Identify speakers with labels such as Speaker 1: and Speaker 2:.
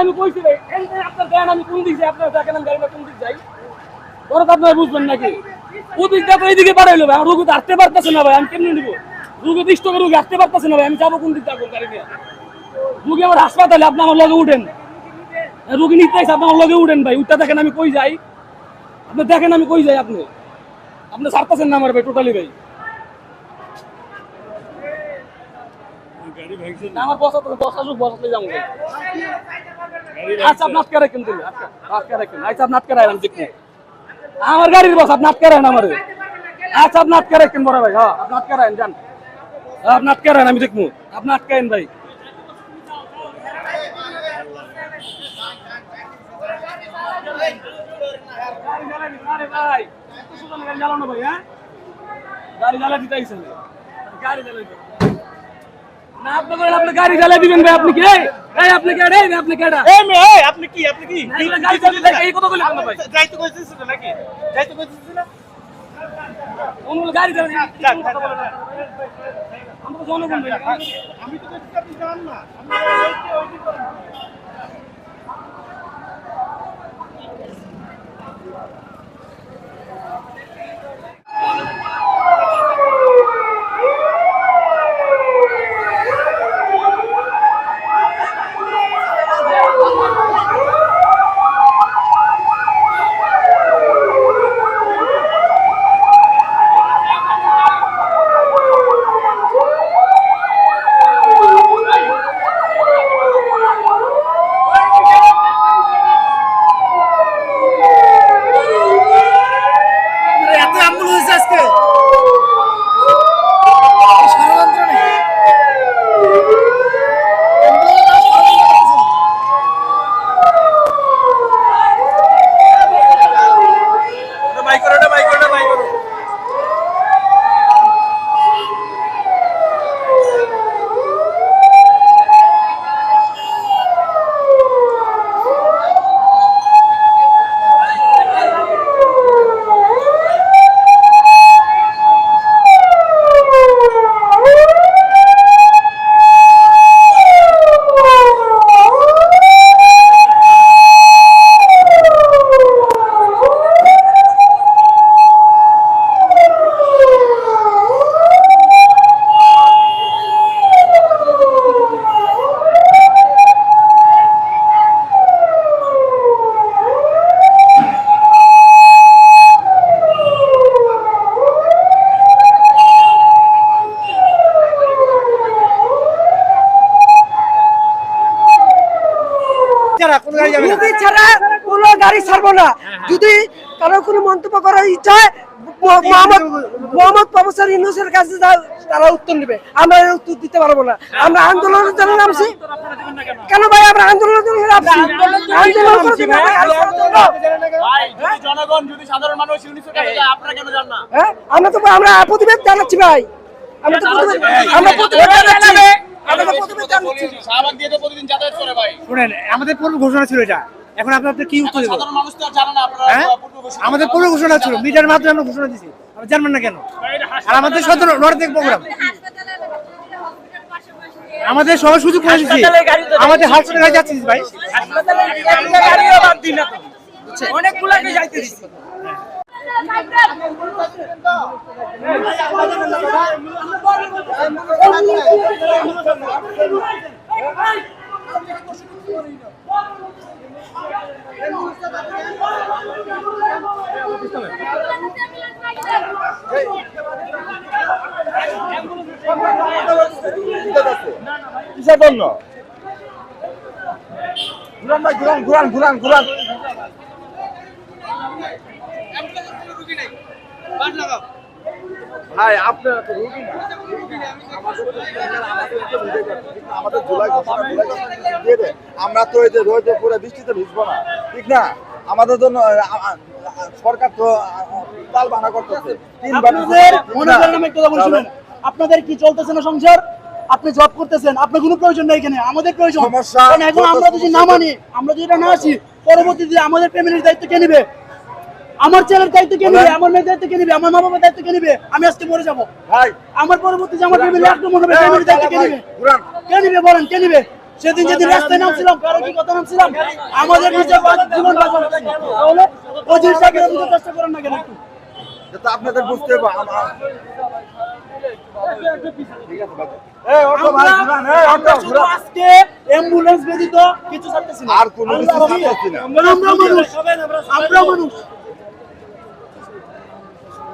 Speaker 1: আমি কইছি আপনার গান আমি কোন দিক যাই, আপনার দেখেন আমি গাড়িটা কোন দিক যাই? পরে তো বুঝবেন নাকি? ও তো এইদিকে বাড়াইলো ভাই আমার রুগী তো হাঁটতে পারতেছে না ভাই, আমি কেমনি নিবো? রুগী বিশ টাকা রুগী হাঁটতে পারতেছে না ভাই, আমি যাব কোন দিক যাব গাড়ি রুগী আমার হাসপাতালে, আপনি আমার লগে উঠেন। রুগী নিতে আইসে আপনি লগে উঠেন ভাই উঠটা দেখেন আমি কই যাই। আপনি দেখেন আমি কই যাই আপনি। আপনি ছাড়তেছেন না আমার ভাই টোটালি ভাই। আমার বসা তো বসা সুখ বসাতে যাব। ভাই আচ্ছা আপনি আটকে রাখেন দিলে আটকে আটকে রাখেন আচ্ছা আপনি আটকে রাখেন দেখুন আমার গাড়ির বস আপনি আটকে রাখেন আমার। আচ্ছা আপনি আটকে রাখেন বড় ভাই হ্যাঁ আপনি আটকে রাখেন যান। হ্যাঁ, আপনি আটকে রাখেন আমি দেখব। আপনি আটকায়েন ভাই আরে ভাই। এত সুন্দর গাড়ি চালানো ভাই হ্যাঁ গাড়ি জ্বালা দিতে আইছেন গাড়ি জ্বালাই দিতে। না আপনি বলেন গাড়ি জ্বালাই দিবেন ভাই আপনি কে? এই আপনি কে রে? আপনি কেডা
Speaker 2: এই এই, আপনি কি আপনি কি?
Speaker 1: না, গাড়ি দেখে এই কথা বলে কেন ভাই?
Speaker 2: যাইতে কইতেছিল নাকি? যাইতে
Speaker 1: গাড়ি। আমরা তো জনগণ
Speaker 2: আমি তো আপনি না। যাবে না।
Speaker 3: ছাড়া কোনো গাড়ি ছাড়বো না। যদি কারও কোনো মন্তব্য করার ইচ্ছা হয় মোহাম্মদ মোহাম্মদ প্রফেসর ইউনুসের কাছে তারা উত্তর নেবে। আমরা উত্তর দিতে পারব না। আমরা আন্দোলনের জন্য নামছি। কেন? ভাই আমরা আন্দোলনের জন্য নামছি? আন্দোলন আমরা হ্যাঁ তো আমরা প্রতিবাদ জানাচ্ছি ভাই। আমরা তো আমরা প্রতিবাদ জানাচ্ছি।
Speaker 4: শুনেন আমাদের পূর্ব ঘোষণা ছিল এটা। এখন আপনার কি উত্তর দেবো
Speaker 2: সাধারণ মানুষ তো আর জানে না আপনারা
Speaker 4: হ্যাঁ?
Speaker 2: পূর্ব ঘোষণা
Speaker 4: আমাদের পূর্ব ঘোষণা ছিল মিডিয়ার মাধ্যমে আমরা ঘোষণা আমরা জানবেন না কেন? আর আমাদের সদর নর্থ প্রোগ্রাম আমাদের সবার সুযোগ করে দিচ্ছি আমাদের হাসপাতালে গাড়ি যাচ্ছি। ভাই
Speaker 1: অনেকগুলাকে যাইতে দিচ্ছি
Speaker 5: কিসের জন্য? ঘুরান ভাই ঘুরান ঘুরান ঘুরান ঘুরান। ভাই আপনার তো রুগী না। আমাদের জুলাই ঘোষণা জুলাই ঘোষণা দিয়ে দে। আমরা তো এই যে পুরো বৃষ্টিতে ভিজবো না। ঠিক না? আমাদের জন্য সরকার তো তাল বানা করতেছে।
Speaker 6: আপনাদের কি চলতেছে না সংসার? আপনি জব করতেছেন আপনার কোনো প্রয়োজন নেই এখানে। আমাদের প্রয়োজন।
Speaker 5: সমস্যা,
Speaker 6: এখন আমরা যদি না মানি আমরা যদি এটা না আসি পরবর্তীতে আমাদের ফ্যামিলির দায়িত্ব কে নিবে? আমার ছেলের দায়িত্ব কে নিবে? আমার মেয়ের দায়িত্ব কে নিবে? আমার মা বাবার দায়িত্ব কে নিবে? আমি আজকে মরে যাব।
Speaker 5: ভাই।
Speaker 6: আমার পরবর্তীতে আমার ফ্যামিলি আক্রমণ হবে ফ্যামিলির দায়িত্ব কে নিবে? কে নিবে বলেন কে নিবে? সেদিন যেদিন রাস্তায় নামছিলাম কারও কি কথা নামছিলাম? আমাদের নিজের জীবন বাঁচানো তাহলে ওই জিনিসটা কেন বুঝতে চেষ্টা করেন না কেন? একটু
Speaker 5: আপনাদের বুঝতে হবে আম- ঠিক আছে বাবা। এই অটো ভাই ঘুরান, এই অটো
Speaker 6: আমরা শুধু
Speaker 5: ঘুরান।
Speaker 6: আজকে অ্যাম্বুলেন্স ব্যতীত কিছু ছাড়তেছি
Speaker 5: আর কোনো কিছু ছাড়তেছি না।
Speaker 6: আমরা মানুষ। আমরা মানুষ
Speaker 5: ভাই কষ্ট করে ঘুরান।
Speaker 6: আপনার- আপনার- আপনার মতো আর কতজন আছে এখানে? আপনার মতো আর কতজন আছে?